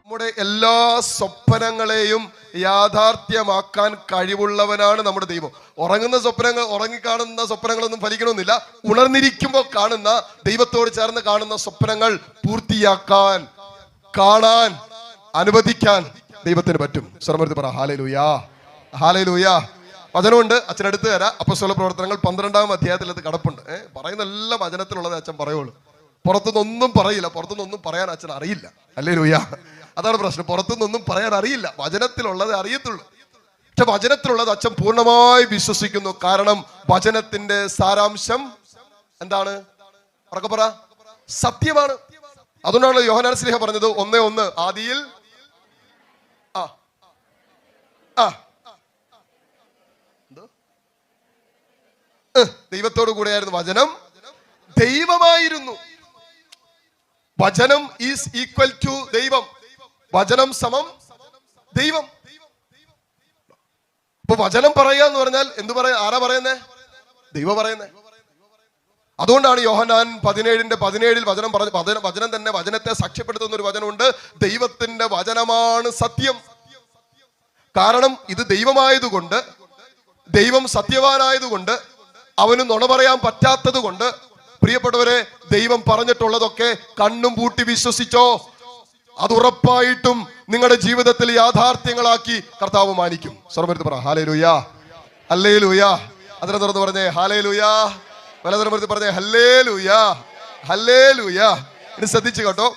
നമ്മുടെ എല്ലാ സ്വപ്നങ്ങളെയും യാഥാർത്ഥ്യമാക്കാൻ കഴിവുള്ളവനാണ് നമ്മുടെ ദൈവം. ഉറങ്ങുന്ന സ്വപ്നങ്ങൾ ഉറങ്ങിക്കാണുന്ന സ്വപ്നങ്ങളൊന്നും ഫലിക്കണമെന്നില്ല. ഉണർന്നിരിക്കുമ്പോൾ കാണുന്ന ദൈവത്തോട് ചേർന്ന് കാണുന്ന സ്വപ്നങ്ങൾ പൂർത്തിയാക്കാൻ കാണാൻ അനുവദിക്കാൻ ദൈവത്തിന് പറ്റും. സ്വരമരുത്തി പറ. ഹാലേ ലൂയാ ഹാലേ ലൂയാ വചനമുണ്ട്. അച്ഛനടുത്ത് തരാം. അപ്പസ്വല പ്രവർത്തനങ്ങൾ പന്ത്രണ്ടാം അധ്യായത്തിൽ അത് കടപ്പുണ്ട്. ഏഹ് പറയുന്ന എല്ലാ വചനത്തിലുള്ളത് അച്ഛൻ പറയുള്ളൂ. പുറത്തുനിന്നൊന്നും പറയില്ല. പുറത്തുനിന്നൊന്നും പറയാൻ അച്ഛൻ അറിയില്ല. അല്ലേ ലൂയ അതാണ് പ്രശ്നം. പുറത്തുനിന്നൊന്നും പറയാൻ അറിയില്ല. വചനത്തിലുള്ളത് അറിയത്തുള്ളൂ. പക്ഷെ വചനത്തിലുള്ളത് അച്ഛൻ പൂർണമായി വിശ്വസിക്കുന്നു. കാരണം വചനത്തിന്റെ സാരാംശം എന്താണ്? പറ. സത്യമാണ്. അതുകൊണ്ടാണ് യോഹനാൻ സ്നേഹ പറഞ്ഞത് ഒന്നേ ഒന്ന് ആദിയിൽ ആ ആ എന്തോ? ഏഹ്, ദൈവത്തോടു കൂടെയായിരുന്നു വചനം. ദൈവമായിരുന്നു. വചനം ഈസ് ഈക്വൽ ടു ദൈവം. വചനം സമം ദൈവം. ഇപ്പൊ വചനം പറയുക എന്ന് പറഞ്ഞാൽ എന്ത് പറയാ ആരാ പറയുന്നേ? ദൈവം പറയുന്നേ. അതുകൊണ്ടാണ് യോഹനാൻ പതിനേഴിന്റെ പതിനേഴിൽ വചനം പറഞ്ഞ വചനം വചനം തന്നെ വചനത്തെ സാക്ഷ്യപ്പെടുത്തുന്ന ഒരു വചനമുണ്ട്. ദൈവത്തിന്റെ വചനമാണ് സത്യം. കാരണം ഇത് ദൈവമായതുകൊണ്ട് ദൈവം സത്യവാനായതുകൊണ്ട് അവന് നുണ പറയാൻ പറ്റാത്തത് കൊണ്ട് പ്രിയപ്പെട്ടവരെ ദൈവം പറഞ്ഞിട്ടുള്ളതൊക്കെ കണ്ണും പൂട്ടി വിശ്വസിച്ചോ. അത് ഉറപ്പായിട്ടും നിങ്ങളുടെ ജീവിതത്തിൽ യാഥാർത്ഥ്യങ്ങളാക്കി കർത്താവ് മാനിക്കും. സ്വർമ്മരുത്ത് പറ ഹാലേ ലൂയാ അല്ലേ ലൂയാ അതിനെ തുറന്ന് പറഞ്ഞേ ഹാലേ ലൂയാ വലതുറമ്പുറത്ത് പറഞ്ഞേ ഹല്ലേ ലൂയാ ഹല്ലേ ലൂയാ ഇനി ശ്രദ്ധിച്ചു കേട്ടോ.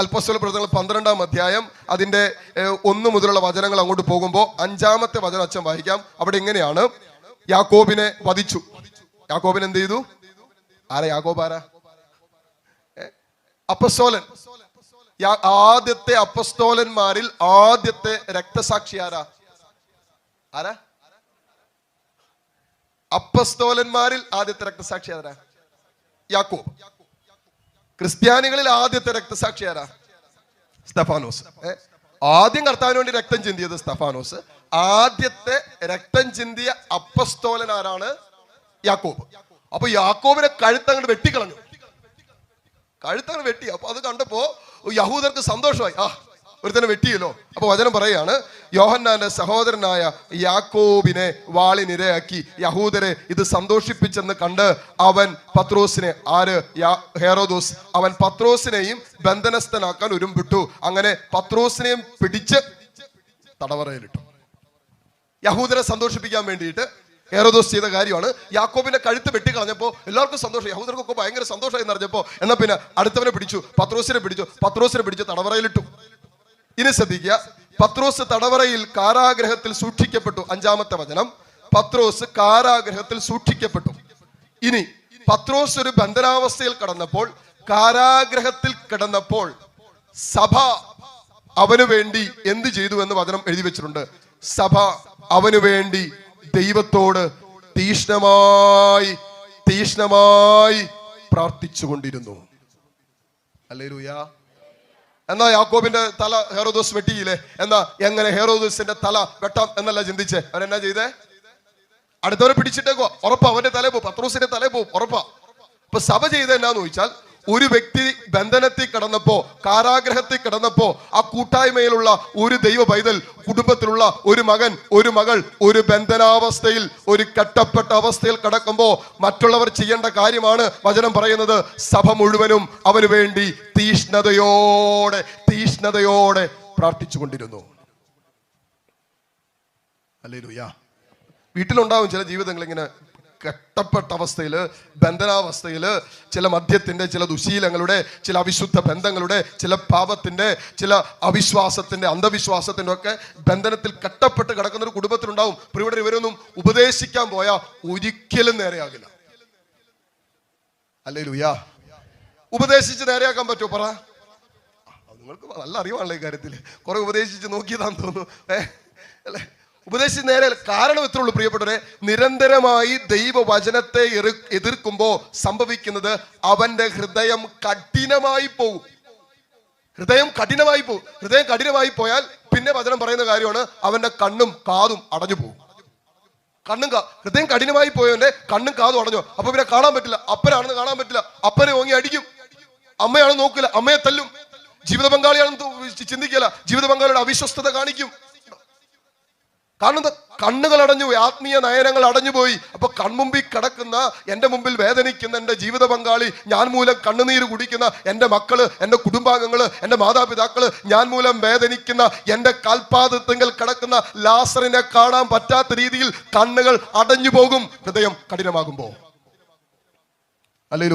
അൽപ്പസ്വല പ്രവർത്തനങ്ങൾ പന്ത്രണ്ടാം അധ്യായം അതിന്റെ ഏഹ്, ഒന്ന് മുതലുള്ള വചനങ്ങൾ അങ്ങോട്ട് പോകുമ്പോൾ അഞ്ചാമത്തെ വചനം അച്ഛൻ വായിക്കാം. അവിടെ ഇങ്ങനെയാണ് യാക്കോബിനെ വധിച്ചു. യാക്കോബിനെ എന്ത് ചെയ്തു? ആരാ യാക്കോബ് ആരാ? അപ്പസ്തോലൻ. ആദ്യത്തെ അപ്പസ്തോലന്മാരിൽ ആദ്യത്തെ രക്തസാക്ഷി ആരാ? ആരാ? അപ്പസ്തോലന്മാരിൽ ആദ്യത്തെ രക്തസാക്ഷി ആരാ? യാക്കോബ്. ക്രിസ്ത്യാനികളിൽ ആദ്യത്തെ രക്തസാക്ഷി ആരാ? സ്തഫാനോസ് ആദ്യം കർത്താവിന് വേണ്ടി രക്തം ചിന്തിയത് സ്തഫാനോസ് ആദ്യത്തെ രക്തം ചിന്തിയ അപ്പസ്തോലൻ ആരാണ്? യാക്കോബ്. അപ്പൊ യാക്കോബിനെ കഴുത്തങ്ങോട്ട് വെട്ടിക്കളഞ്ഞു. കഴുത്തങ്ങ് വെട്ടി. അപ്പൊ അത് കണ്ടപ്പോ യഹൂദർക്ക് സന്തോഷമായി. ആ ഒരുത്തനെ വെട്ടിയല്ലോ. അപ്പൊ വചനം പറയാണ് യോഹന്നാന്റെ സഹോദരനായ യാക്കോബിനെ വാളിനിരയാക്കി യഹൂദരെ ഇത് സന്തോഷിപ്പിച്ചെന്ന് കണ്ട് അവൻ പത്രോസിനെ ആര്? ഹേറോദോസ്. അവൻ പത്രോസിനെയും ബന്ധനസ്ഥനാക്കാൻ ഉരുമ്പിട്ടു. അങ്ങനെ പത്രോസിനെയും പിടിച്ച് തടവറയിലിട്ടു. യഹൂദരെ സന്തോഷിപ്പിക്കാൻ വേണ്ടിയിട്ട് ഹെറോദോസ് ചെയ്ത കാര്യമാണ്. യാക്കോബിന്റെ കഴുത്ത് വെട്ടിക്കളഞ്ഞപ്പോൾ എല്ലാവർക്കും സന്തോഷം. യഹൂദർക്കൊക്കെ ഭയങ്കര സന്തോഷമായി എന്നറിഞ്ഞപ്പോൾ എന്നാ പിന്നെ അടുത്തവനെ പിടിച്ചു പത്രോസിനെ പിടിച്ചു പത്രോസിനെ പിടിച്ച് തടവറയിലിട്ടു. ഇനി ശ്രദ്ധിക്കുക പത്രോസ് തടവറയിൽ കാരാഗ്രഹത്തിൽ സൂക്ഷിക്കപ്പെട്ടു. അഞ്ചാമത്തെ വചനം പത്രോസ് കാരാഗ്രഹത്തിൽ സൂക്ഷിക്കപ്പെട്ടു. ഇനി പത്രോസ് ഒരു ബന്ധനാവസ്ഥയിൽ കടന്നപ്പോൾ കാരാഗ്രഹത്തിൽ കിടന്നപ്പോൾ സഭ അവനു വേണ്ടി എന്ത് ചെയ്തു എന്ന് വചനം എഴുതി വെച്ചിട്ടുണ്ട്. സഭ അവനു വേണ്ടി ദൈവത്തോട് തീഷ്ണമായി തീഷ്ണമായി പ്രാർത്ഥിച്ചുകൊണ്ടിരുന്നു. അല്ലേ എന്നാ യാക്കോബിന്റെ തല ഹെറോദോസ് വെട്ടിയില്ലേ? എന്നാ എങ്ങനെ ഹെറോദോസിന്റെ തല വെട്ടാം എന്നല്ല ചിന്തിച്ചേ? അവരെന്നാ ചെയ്തേ? അടുത്തവരെ പിടിച്ചിട്ടേക്കോ ഉറപ്പാ അവന്റെ തലേ പോകും പത്രോസിന്റെ തലേ പോകും ഉറപ്പാ. ഇപ്പൊ സഭ ചെയ്ത എന്നാന്ന് ചോദിച്ചാൽ ഒരു വ്യക്തി ബന്ധനത്തിൽ കിടന്നപ്പോ കാരാഗ്രഹത്തിൽ കിടന്നപ്പോ ആ കൂട്ടായ്മയിലുള്ള ഒരു ദൈവ പൈതൽ കുടുംബത്തിലുള്ള ഒരു മകൻ ഒരു മകൾ ഒരു ബന്ധനാവസ്ഥയിൽ ഒരു കെട്ടപ്പെട്ട അവസ്ഥയിൽ കിടക്കുമ്പോ മറ്റുള്ളവർ ചെയ്യേണ്ട കാര്യമാണ് വചനം പറയുന്നത്. സഭ മുഴുവനും അവന് വേണ്ടി തീഷ്ണതയോടെ തീഷ്ണതയോടെ പ്രാർത്ഥിച്ചുകൊണ്ടിരുന്നു. അല്ലേ വീട്ടിലുണ്ടാവും ചില ജീവിതങ്ങൾ ഇങ്ങനെ കെട്ടപ്പെട്ട അവസ്ഥയിൽ ബന്ധനാവസ്ഥയിൽ ചില മദ്യത്തിന്റെ ചില ദുശീലങ്ങളുടെ ചില അവിശുദ്ധ ബന്ധങ്ങളുടെ ചില പാപത്തിന്റെ ചില അവിശ്വാസത്തിന്റെ അന്ധവിശ്വാസത്തിന്റെ ഒക്കെ ബന്ധനത്തിൽ കെട്ടപ്പെട്ട് കിടക്കുന്ന ഒരു കുടുംബത്തിലുണ്ടാവും. ഇവിടെ ഇവരൊന്നും ഉപദേശിക്കാൻ പോയാൽ ഒരിക്കലും നേരെയാകില്ല. അല്ലേ ലുയാ ഉപദേശിച്ച് നേരെയാക്കാൻ പറ്റുമോ? പറ. നിങ്ങൾക്ക് നല്ല അറിവാണല്ലോ ഈ കാര്യത്തിൽ കുറെ ഉപദേശിച്ച് നോക്കിയതാന്ന് തോന്നുന്നു. ഏ അല്ലേ? ഉപദേശിച്ച് നേരെ കാരണം എത്ര ഉള്ളൂ പ്രിയപ്പെട്ടവരെ. നിരന്തരമായി ദൈവവചനത്തെ എതിർക്കുമ്പോൾ സംഭവിക്കുന്നത് അവന്റെ ഹൃദയം കഠിനമായി പോകും. ഹൃദയം കഠിനമായി പോകും. ഹൃദയം കഠിനമായി പോയാൽ പിന്നെ വചനം പറയുന്ന കാര്യമാണ് അവന്റെ കണ്ണും കാതും അടഞ്ഞു പോകും. കണ്ണും കാ ഹൃദയം കഠിനമായി പോയവന്റെ കണ്ണും കാതും അടഞ്ഞു അപ്പൊ പിന്നെ കാണാൻ പറ്റില്ല. അപ്പനാണെന്ന് കാണാൻ പറ്റില്ല. അപ്പനെ ഓങ്ങി അടിക്കും. അമ്മയാണ് നോക്കില്ല. അമ്മയെ തല്ലും. ജീവിത പങ്കാളിയാണെന്ന് ചിന്തിക്കല ജീവിത പങ്കാളിയുടെ അവിശ്വസ്തത കാണിക്കും. കാണുന്നത് കണ്ണുകൾ അടഞ്ഞു പോയി ആത്മീയ നയനങ്ങൾ അടഞ്ഞുപോയി അപ്പൊ കൺമുമ്പിൽ കിടക്കുന്ന എന്റെ മുമ്പിൽ വേദനിക്കുന്ന എന്റെ ജീവിത പങ്കാളി ഞാൻ മൂലം കണ്ണുനീര് കുടിക്കുന്ന എന്റെ മക്കൾ എന്റെ കുടുംബാംഗങ്ങൾ എന്റെ മാതാപിതാക്കൾ ഞാൻ മൂലം വേദനിക്കുന്ന എന്റെ കാൽപാദത്തെങ്കിൽ കിടക്കുന്ന ലാസറിനെ കാണാൻ പറ്റാത്ത രീതിയിൽ കണ്ണുകൾ അടഞ്ഞു പോകും. ഹൃദയം കഠിനമാകുമ്പോ അല്ലേ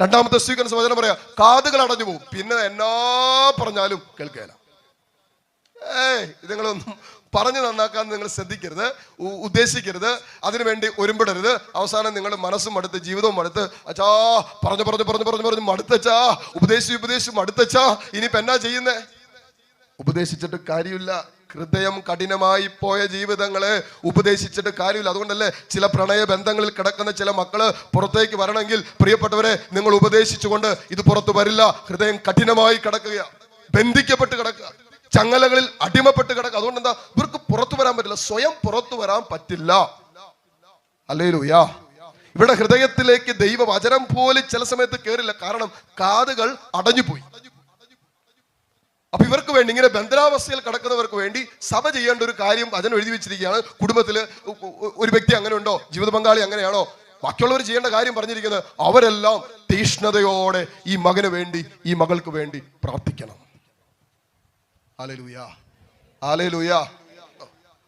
രണ്ടാമത്തെ സ്വീകരണ വചനം പറയാ കാതുകൾ അടഞ്ഞു പോകും. പിന്നെ എന്നാ പറഞ്ഞാലും കേൾക്കുകയില്ല ഏയ് ഇതുങ്ങളൊന്നും പറഞ്ഞു നന്നാക്കാൻ നിങ്ങൾ ശ്രദ്ധിക്കരുത് ഉദ്ദേശിക്കരുത് അതിനുവേണ്ടി ഒരുമ്പിടരുത്. അവസാനം നിങ്ങളുടെ മനസ്സും മടുത്ത് ജീവിതവും മടുത്ത് അച്ഛാ പറഞ്ഞു പറഞ്ഞു പറഞ്ഞു പറഞ്ഞു പറഞ്ഞു മടുത്തച്ചാ ഉപദേശിച്ച് ഉപദേശിച്ച് മടുത്തച്ചാ ഇനിയിപ്പോ എന്നാ ചെയ്യുന്നേ? ഉപദേശിച്ചിട്ട് കാര്യമില്ല. ഹൃദയം കഠിനമായി പോയ ജീവിതങ്ങളെ ഉപദേശിച്ചിട്ട് കാര്യമില്ല. അതുകൊണ്ടല്ലേ ചില പ്രണയ ബന്ധങ്ങളിൽ കിടക്കുന്ന ചില മക്കൾ പുറത്തേക്ക് വരണമെങ്കിൽ പ്രിയപ്പെട്ടവരെ നിങ്ങൾ ഉപദേശിച്ചുകൊണ്ട് ഇത് പുറത്തു വരില്ല. ഹൃദയം കഠിനമായി കിടക്കുക ബന്ധിക്കപ്പെട്ട് കിടക്കുക. ചങ്ങലകളിൽ അടിമപ്പെട്ട് കിടക്കുക. അതുകൊണ്ട് എന്താ ഇവർക്ക് പുറത്തു വരാൻ പറ്റില്ല. സ്വയം പുറത്തു വരാൻ പറ്റില്ല. അല്ലേ ലൂയാ ഇവിടെ ഹൃദയത്തിലേക്ക് ദൈവവചനം പോലെ ചില സമയത്ത് കേറില്ല. കാരണം കാതുകൾ അടഞ്ഞുപോയി. അപ്പൊ ഇവർക്ക് വേണ്ടി ഇങ്ങനെ ബന്ധനാവസ്ഥയിൽ കിടക്കുന്നവർക്ക് വേണ്ടി സഭ ചെയ്യേണ്ട ഒരു കാര്യം വചനം എഴുതി വെച്ചിരിക്കുകയാണ്. കുടുംബത്തിൽ ഒരു വ്യക്തി അങ്ങനെ ഉണ്ടോ? ജീവിത പങ്കാളി അങ്ങനെയാണോ? ബാക്കിയുള്ളവർ ചെയ്യേണ്ട കാര്യം പറഞ്ഞിരിക്കുന്നത് അവരെല്ലാം തീഷ്ണതയോടെ ഈ മകന് വേണ്ടി ഈ മകൾക്ക് വേണ്ടി പ്രാർത്ഥിക്കണം. ആലേലൂയ ആലേലൂയ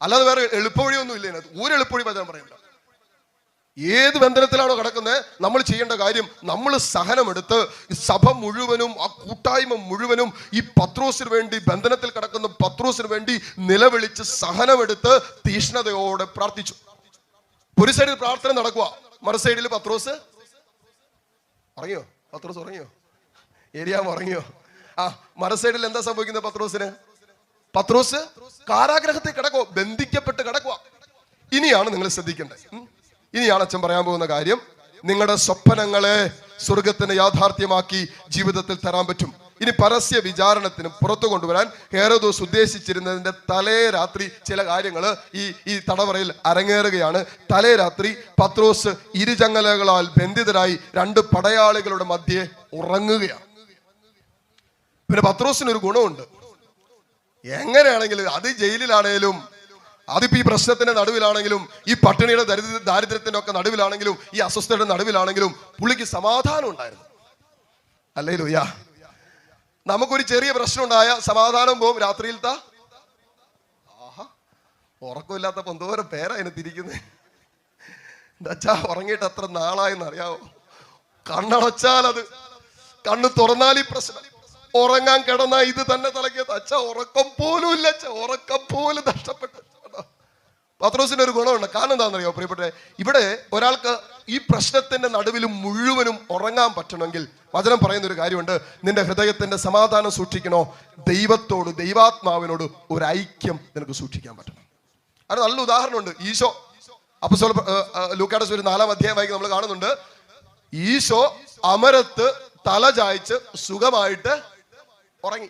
അല്ലാതെ വേറെ എളുപ്പവഴിയൊന്നും ഇല്ല ഇതിനകത്ത്. ഒരു എളുപ്പവഴി വചനം പറയുന്നില്ല ഏത് ബന്ധനത്തിലാണോ കിടക്കുന്നത് നമ്മൾ ചെയ്യേണ്ട കാര്യം നമ്മൾ സഹനമെടുത്ത് ഈ സഭ മുഴുവനും ആ കൂട്ടായ്മ മുഴുവനും ഈ പത്രോസിന് വേണ്ടി ബന്ധനത്തിൽ കിടക്കുന്ന പത്രോസിന് വേണ്ടി നിലവിളിച്ച് സഹനമെടുത്ത് തീഷ്ണതയോടെ പ്രാർത്ഥിച്ചു. ഒരു സൈഡിൽ പ്രാർത്ഥന നടക്കുക മറു സൈഡിൽ പത്രോസ്. ഉറങ്ങിയോ? പത്രോസ് ഉറങ്ങിയോ? ഏരിയാമ ഉറങ്ങിയോ? ആ മറസൈഡിൽ എന്താ സംഭവിക്കുന്നത് പത്രോസിന്? പത്രോസ് കാരാഗ്രഹത്തിൽ കിടക്കുക ബന്ധിക്കപ്പെട്ട് കിടക്കുക ഇനിയാണ് നിങ്ങൾ ശ്രദ്ധിക്കേണ്ടത്. ഇനിയാണ് അച്ഛൻ പറയാൻ പോകുന്ന കാര്യം നിങ്ങളുടെ സ്വപ്നങ്ങളെ സ്വർഗത്തിന് യാഥാർത്ഥ്യമാക്കി ജീവിതത്തിൽ തരാൻ പറ്റും. ഇനി പരസ്യ വിചാരണത്തിന് പുറത്തു കൊണ്ടുവരാൻ ഹേറോദോസ് ഉദ്ദേശിച്ചിരുന്നതിന്റെ തലേ രാത്രി ചില കാര്യങ്ങൾ ഈ ഈ തടവറയിൽ അരങ്ങേറുകയാണ്. തലേ രാത്രി പത്രോസ് ഇരുചങ്ങലകളാൽ ബന്ധിതരായി രണ്ട് പടയാളികളുടെ മധ്യേ ഉറങ്ങുകയാണ്. പിന്നെ പത്രോസിന് ഒരു ഗുണമുണ്ട്. എങ്ങനെയാണെങ്കിലും അത് ജയിലിലാണേലും അതിപ്പോ ഈ പ്രശ്നത്തിന്റെ നടുവിലാണെങ്കിലും ഈ പട്ടിണിയുടെ ദരിദ്ര ദാരിദ്ര്യത്തിന്റെ ഒക്കെ നടുവിലാണെങ്കിലും ഈ അസ്വസ്ഥയുടെ നടുവിലാണെങ്കിലും പുള്ളിക്ക് സമാധാനം ഉണ്ടായിരുന്നു. അല്ലേ ലുയാ നമുക്കൊരു ചെറിയ പ്രശ്നം ഉണ്ടായ സമാധാനം പോവും രാത്രിയിലത്തെ ആഹാ ഉറക്കമില്ലാത്തപ്പോ എന്തോരം പേരാ അതിന് തിരിക്കുന്നത് എന്താച്ചാ ഉറങ്ങിയിട്ട് എത്ര നാളായെന്ന് അറിയാവോ കണ്ണടച്ചാൽ അത് കണ്ണു തുറന്നാൽ ഈ പ്രശ്നം. ഉറങ്ങാൻ കിടന്ന ഇത് തന്നെ തലക്കിയത് അച്ഛ ഉറക്കം പോലും ഇല്ല അച്ഛ ഉറക്കം പോലും നഷ്ടപ്പെട്ടു. പത്രോസിന് ഒരു ഗുണമുണ്ട്. കാരണം എന്താണെന്നറിയോ പ്രിയപ്പെട്ടെ ഇവിടെ ഒരാൾക്ക് ഈ പ്രശ്നത്തിന്റെ നടുവിലും മുഴുവനും ഉറങ്ങാൻ പറ്റണമെങ്കിൽ വചനം പറയുന്ന ഒരു കാര്യമുണ്ട്. നിന്റെ ഹൃദയത്തിന്റെ സമാധാനം സൂക്ഷിക്കണോ? ദൈവത്തോട് ദൈവാത്മാവിനോട് ഒരു ഐക്യം നിനക്ക് സൂക്ഷിക്കാൻ പറ്റണം. അത് നല്ല ഉദാഹരണമുണ്ട്. ഈശോ അപ്പൊ ലൂക്കാടസ് ഒരു നാലാം അധ്യായമായി നമ്മൾ കാണുന്നുണ്ട്. ഈശോ അമരത്ത് തല ചായ്ച്ച് സുഖമായിട്ട് ഉറങ്ങി.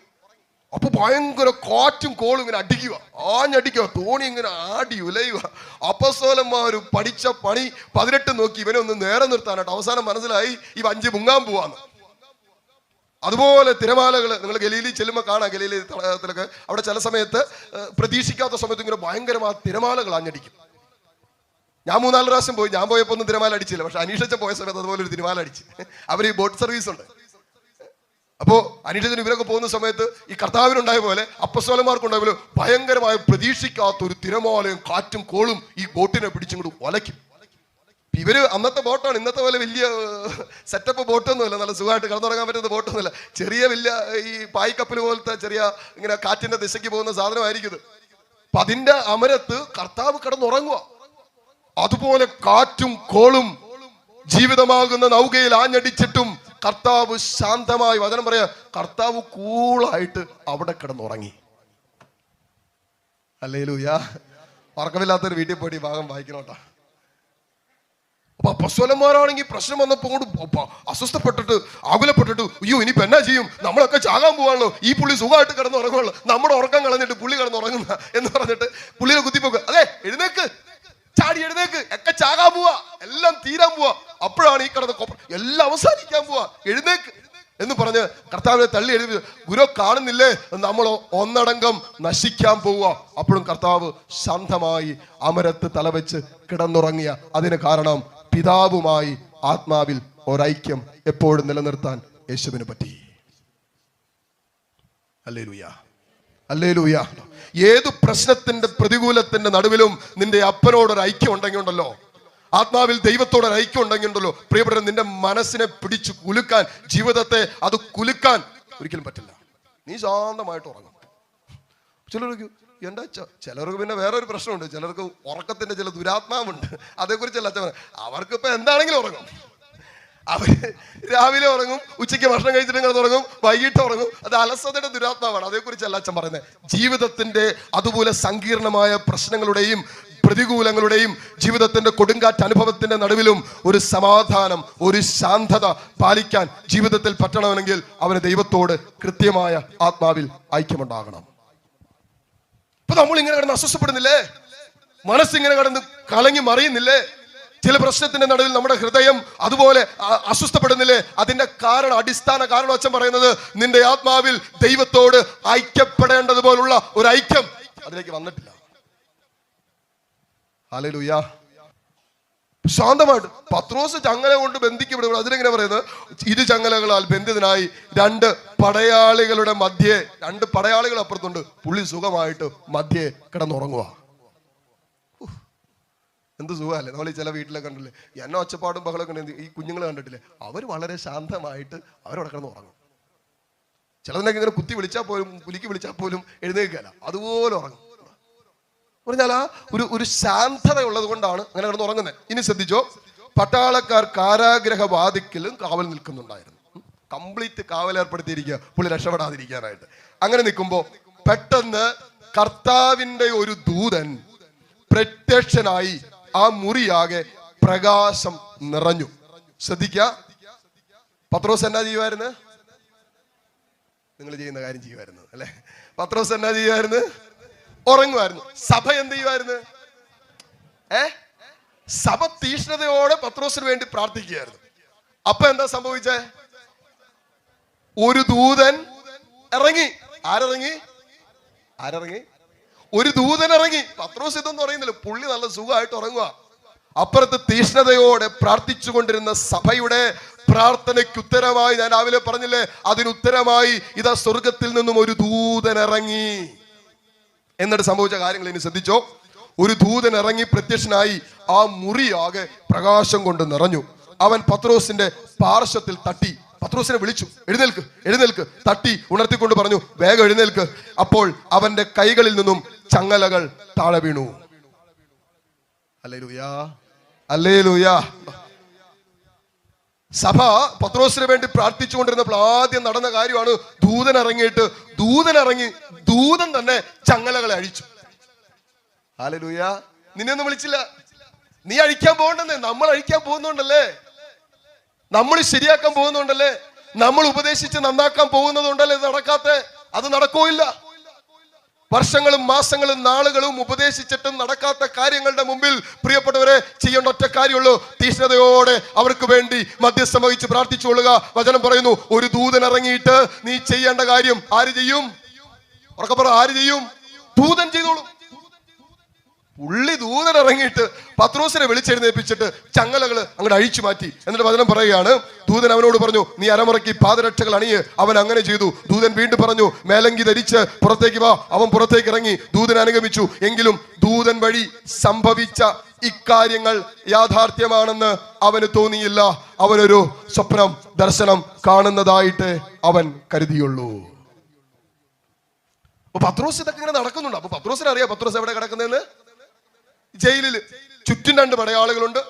അപ്പൊ ഭയങ്കര കാറ്റും കോളും ഇങ്ങനെ അടിക്കുക. ആഞ്ഞടിക്കുക. തോണി ഇങ്ങനെ ആടി ഉലയുക. അപ്പസ്തോലന്മാര് പഠിച്ച പണി പതിനെട്ട് നോക്കി ഇവനെ ഒന്ന് നേരെ നിർത്താനായിട്ട് അവസാനം മനസ്സിലായി ഇവ അഞ്ച് മുങ്ങാൻ പോവാന്ന്. അതുപോലെ തിരമാലകൾ നിങ്ങൾ ഗലീലി ചെല്ലുമ്പോൾ കാണാം ഗലീലി തടാകത്തിലൊക്കെ. അവിടെ ചില സമയത്ത് പ്രതീക്ഷിക്കാത്ത സമയത്ത് ഇങ്ങനെ ഭയങ്കരമായ തിരമാലകൾ ആഞ്ഞടിക്കും. ഞാൻ മൂന്നാൽ പ്രാവശ്യം പോയി. ഞാൻ പോയപ്പോൾ ഒന്നും തിരമാല അടിച്ചില്ല. പക്ഷെ അനീഷച്ച പോയ സമയത്ത് അതുപോലെ ഒരു തിരമാല അടിച്ച്. അവർ ഈ ബോട്ട് സർവീസ് ഉണ്ട്. അപ്പോ അനിഷ്ടത്തിന് ഇവരൊക്കെ പോകുന്ന സമയത്ത് ഈ കർത്താവിനുണ്ടായ പോലെ അപ്പസ്വലന്മാർക്കുണ്ടായ പോലെ ഭയങ്കരമായ പ്രതീക്ഷിക്കാത്ത ഒരു തിരമാലയും കാറ്റും കോളും ഈ ബോട്ടിനെ പിടിച്ചിങ്ങോട്ട് ഒലയ്ക്കും ഇവർ അന്നത്തെ ബോട്ടാണ് ഇന്നത്തെ പോലെ വലിയ സെറ്റപ്പ് ബോട്ടൊന്നുമല്ല. നല്ല സുഖമായിട്ട് കടന്നുറങ്ങാൻ പറ്റുന്ന ബോട്ടൊന്നുമല്ല. ചെറിയ വലിയ ഈ പായ്ക്കപ്പൽ പോലത്തെ ചെറിയ ഇങ്ങനെ കാറ്റിന്റെ ദിശയ്ക്ക് പോകുന്ന സാധനമായിരിക്കും അപ്പൊ അതിന്റെ അമരത്ത് കർത്താവ് കിടന്നുറങ്ങുക അതുപോലെ കാറ്റും കോളും ജീവിതമാകുന്ന നൗകയിൽ ആഞ്ഞടിച്ചിട്ടും കർത്താവ് ശാന്തമായി വചനം പറയാ കർത്താവ് കൂളായിട്ട് അവിടെ കിടന്നുറങ്ങി. അല്ലേലൂയാ ഉറക്കമില്ലാത്തൊരു വീട്ടിൽ പോയി ഭാഗം വായിക്കണോട്ടാ. അപ്പൊ അപ്പസ്വലന്മാരാണെങ്കിൽ പ്രശ്നം വന്നപ്പോ കൊണ്ട് അസ്വസ്ഥപ്പെട്ടിട്ട് ആകുലപ്പെട്ടിട്ട് അയ്യോ ഇനിയിപ്പോ എന്നാ ചെയ്യും? നമ്മളൊക്കെ ചാകാൻ പോവാണല്ലോ. ഈ പുള്ളി സുഖമായിട്ട് കിടന്ന് ഉറങ്ങുള്ളൂ നമ്മുടെ ഉറക്കം കളഞ്ഞിട്ട് പുള്ളി കിടന്നുറങ്ങുന്ന എന്ന് പറഞ്ഞിട്ട് പുള്ളിയെ കുത്തിപ്പോക്ക് അതെ എഴുന്നേക്ക്. ചാടി എഴുന്നേക്ക്. ഒക്കെ ചാകാൻ പോവാ. എല്ലാം തീരാൻ പോവാ. അപ്പോഴാണ് ഈ കിടന്ന് കൊപ്പ എല്ലാം അവസാനിക്കാൻ പോവാ. എഴുന്നേക്ക് എന്ന് പറഞ്ഞ് കർത്താവിനെ തള്ളി എഴുതി ഗുരു കാണുന്നില്ലേ? നമ്മൾ ഒന്നടങ്കം നശിക്കാൻ പോവുക അപ്പോഴും കർത്താവ് ശാന്തമായി അമരത്ത് തലവെച്ച് കിടന്നുറങ്ങിയ അതിന് കാരണം പിതാവുമായി ആത്മാവിൽ ഒരൈക്യം എപ്പോഴും നിലനിർത്താൻ യേശുവിന് പറ്റി. അല്ലേലൂയ. അല്ലേലൂയ ഏതു പ്രശ്നത്തിന്റെ പ്രതികൂലത്തിന്റെ നടുവിലും നിന്റെ അപ്പനോടൊരു ഐക്യം ഉണ്ടെങ്കിൽ ഉണ്ടല്ലോ ആത്മാവിൽ ദൈവത്തോടൊരു ഐക്യം ഉണ്ടെങ്കിൽ ഉണ്ടല്ലോ പ്രിയപ്പെട്ട നിന്റെ മനസ്സിനെ പിടിച്ചു കുലുക്കാൻ ജീവിതത്തെ അത് കുലുക്കാൻ ഒരിക്കലും പറ്റില്ല. നീ ശാന്തമായിട്ട് ഉറങ്ങും ചിലർക്ക് ച- ചിലർക്ക് പിന്നെ വേറൊരു പ്രശ്നമുണ്ട്. ചിലർക്ക് ഉറക്കത്തിന്റെ ചില ദുരാത്മാവുണ്ട്. അതേക്കുറിച്ചല്ല അവർക്ക് ഇപ്പൊ എന്താണെങ്കിലും ഉറങ്ങും. അവർ രാവിലെ ഉറങ്ങും ഉച്ചയ്ക്ക് ഭക്ഷണം കഴിച്ചിട്ട് ഇങ്ങനെ വൈകിട്ട് ഉറങ്ങും. അത് അലസതയുടെ ദുരാത്മാവാണ്. അതേക്കുറിച്ചല്ല അച്ഛൻ പറയുന്നത്. ജീവിതത്തിന്റെ അതുപോലെ സങ്കീർണമായ പ്രശ്നങ്ങളുടെയും പ്രതികൂലങ്ങളുടെയും ജീവിതത്തിന്റെ കൊടുങ്കാറ്റ് അനുഭവത്തിന്റെ നടുവിലും ഒരു സമാധാനം ഒരു ശാന്തത പാലിക്കാൻ ജീവിതത്തിൽ പറ്റണമെങ്കിൽ അവന് ദൈവത്തോട് കൃത്യമായ ആത്മാവിൽ ഐക്യമുണ്ടാകണം. ഇപ്പൊ നമ്മൾ ഇങ്ങനെ കിടന്ന് അസ്വസ്ഥപ്പെടുന്നില്ലേ? മനസ്സിങ്ങനെ കിടന്ന് കലങ്ങി മറിയുന്നില്ലേ? ചില പ്രശ്നത്തിന്റെ നടുവിൽ നമ്മുടെ ഹൃദയം അതുപോലെ അസ്വസ്ഥപ്പെടുന്നില്ലേ? അതിന്റെ കാരണം അടിസ്ഥാന കാരണം അച്ഛൻ പറയുന്നത് നിന്റെ ആത്മാവിൽ ദൈവത്തോട് ഐക്യപ്പെടേണ്ടതുപോലുള്ള ഒരു ഐക്യം അതിലേക്ക് വന്നിട്ടില്ല. ഹല്ലേലൂയ. ശാന്തമായിട്ട്. പത്രോസ് ചങ്ങല കൊണ്ട് ബന്ധിക്കപ്പെടുമ്പോൾ അതിനെങ്ങനെ പറയുന്നത്? ഇരു ചങ്ങലകളാൽ ബന്ധിതനായി രണ്ട് പടയാളികളുടെ മധ്യേ രണ്ട് പടയാളികൾ അപ്പുറത്തുണ്ട്. പുള്ളി സുഖമായിട്ട് മധ്യേ കിടന്നുറങ്ങുക. എന്ത് സുഖമല്ലേ? നമ്മൾ ഈ ചില വീട്ടിലൊക്കെ കണ്ടില്ലേ? എന്നെ ഒച്ചപ്പാടും ബഹളമൊക്കെ കണ്ടു ഈ കുഞ്ഞുങ്ങൾ കണ്ടിട്ടില്ലേ? അവർ വളരെ ശാന്തമായിട്ട് അവരവിടെ കിടന്ന് ഉറങ്ങും. ചിലതിനൊക്കെ ഇങ്ങനെ കുത്തി വിളിച്ചാൽ പോലും പുലിക്ക് വിളിച്ചാൽ പോലും എഴുന്നേൽക്കല അതുപോലെ ഉറങ്ങും. പറഞ്ഞാൽ ആ ഒരു ഒരു ശാന്തത ഉള്ളത് കൊണ്ടാണ് അങ്ങനെ കിടന്ന് ഉറങ്ങുന്നത് ഇനി ശ്രദ്ധിച്ചോ? പട്ടാളക്കാർ കാരാഗ്രഹ വാതിക്കലും കാവൽ നിൽക്കുന്നുണ്ടായിരുന്നു. കംപ്ലീറ്റ് കാവൽ ഏർപ്പെടുത്തിയിരിക്കുക. പുള്ളി രക്ഷപ്പെടാതിരിക്കാനായിട്ട്. അങ്ങനെ നിൽക്കുമ്പോൾ പെട്ടെന്ന് കർത്താവിന്റെ ഒരു ദൂതൻ പ്രത്യക്ഷനായി ആ മുറിയാകെ പ്രകാശം നിറഞ്ഞു. ശ്രദ്ധിക്ക. പത്രോസ് എന്നാ ചെയ്യുമായിരുന്നു നിങ്ങൾ ചെയ്യുന്ന കാര്യം ചെയ്യുമായിരുന്നു അല്ലെ? പത്രോസ് എന്നാ ചെയ്യുമായിരുന്നു ഉറങ്ങുമായിരുന്നു സഭ എന്ത് ചെയ്യുമായിരുന്നു ഏ? സഭ തീഷ്ണതയോടെ പത്രോസിന് വേണ്ടി പ്രാർത്ഥിക്കുകയായിരുന്നു. അപ്പൊ എന്താ സംഭവിച്ചേ? ഒരു ദൂതൻ ഇറങ്ങി. ആരിറങ്ങി? ആരിറങ്ങി? ഒരു ദൂതൻ ഇറങ്ങി. പത്രോസ് ഇതൊന്നും അറിയുന്നില്ല. പുള്ളി നല്ല സുഖമായിട്ട് ഉറങ്ങുക അപ്പുറത്ത് തീഷ്ണതയോടെ പ്രാർത്ഥിച്ചുകൊണ്ടിരുന്ന സഭയുടെ പ്രാർത്ഥനയ്ക്ക് ഉത്തരമായി ഞാൻ രാവിലെ പറഞ്ഞില്ലേ അതിന് ഉത്തരമായി ഇതാ സ്വർഗത്തിൽ നിന്നും ഒരു ദൂതൻ ഇറങ്ങി. എന്നിട്ട് സംഭവിച്ച കാര്യങ്ങൾ ഇനി ശ്രദ്ധിച്ചോ? ഒരു ദൂതൻ ഇറങ്ങി പ്രത്യക്ഷനായി ആ മുറിയാകെ പ്രകാശം കൊണ്ട് നിറഞ്ഞു. അവൻ പത്രോസിന്റെ പാർശ്വത്തിൽ തട്ടി പത്രോസിനെ വിളിച്ചു എഴുന്നേൽക്ക് എഴുന്നേൽക്ക് തട്ടി ഉണർത്തിക്കൊണ്ട് പറഞ്ഞു വേഗം എഴുന്നേൽക്ക്. അപ്പോൾ അവന്റെ കൈകളിൽ നിന്നും ചങ്ങലകൾ താഴെ വീണു. അല്ലേ സഭ പത്രോസിന് വേണ്ടി പ്രാർത്ഥിച്ചുകൊണ്ടിരുന്നപ്പോൾ ആദ്യം നടന്ന കാര്യമാണ് ദൂതൻ ഇറങ്ങിയിട്ട് ദൂതൻ ഇറങ്ങി ദൂതൻ തന്നെ ചങ്ങലകളെ അഴിച്ചു. ആലലൂയ നിന്നെയൊന്നും വിളിച്ചില്ല. നീ അഴിക്കാൻ പോകണ്ടെന്നേ. നമ്മൾ അഴിക്കാൻ പോകുന്നുണ്ടല്ലേ? നമ്മൾ ശരിയാക്കാൻ പോകുന്നുണ്ടല്ലേ? നമ്മൾ ഉപദേശിച്ച് നന്നാക്കാൻ പോകുന്നതുണ്ടല്ലേ നടക്കാത്ത? അത് നടക്കുകയില്ല വർഷങ്ങളും മാസങ്ങളും നാളുകളും ഉപദേശിച്ചിട്ടും നടക്കാത്ത കാര്യങ്ങളുടെ മുമ്പിൽ പ്രിയപ്പെട്ടവരെ ചെയ്യേണ്ട ഒറ്റ കാര്യമുള്ളൂ. തീഷ്ണതയോടെ അവർക്ക് വേണ്ടി മധ്യസ്ഥം വഹിച്ച് പ്രാർത്ഥിച്ചുകൊള്ളുക വചനം പറയുന്നു ഒരു ദൂതൻ ഇറങ്ങിയിട്ട് നീ ചെയ്യേണ്ട കാര്യം ആര് ചെയ്യും? ഉറക്കപ്പുറം ആര് ചെയ്യും? ദൂതൻ ചെയ്തോളും. പുള്ളി ദൂതൻ ഇറങ്ങിയിട്ട് പത്രോസിനെ വിളിച്ചെഴുന്നേൽപ്പിച്ചിട്ട് ചങ്ങലകൾ അങ്ങോട്ട് അഴിച്ചു മാറ്റി. എന്നിട്ട് വചനം പറയുകയാണ് ദൂതൻ അവനോട് പറഞ്ഞു നീ അരമുറക്കി പാദരക്ഷകൾ അണിയ്. അവൻ അങ്ങനെ ചെയ്തു. ദൂതൻ വീണ്ടും പറഞ്ഞു മേലങ്കി ധരിച്ച് പുറത്തേക്ക് വാ. അവൻ പുറത്തേക്ക് ഇറങ്ങി. ദൂതൻ അനുഗമിച്ചു. എങ്കിലും ദൂതൻ വഴി സംഭവിച്ച ഇക്കാര്യങ്ങൾ യാഥാർത്ഥ്യമാണെന്ന് അവന് തോന്നിയില്ല. അവനൊരു സ്വപ്നം ദർശനം കാണുന്നതായിട്ട് അവൻ കരുതിയുള്ളൂ. അപ്പൊ പത്രോസ് ഇതൊക്കെ ഇങ്ങനെ നടക്കുന്നുണ്ട്. അപ്പൊ പത്രോസിന് അറിയാം പത്രോസ് എവിടെ കിടക്കുന്നതെന്ന് ജയിലിൽ ചുറ്റും രണ്ട് പടയാളികളുണ്ട്.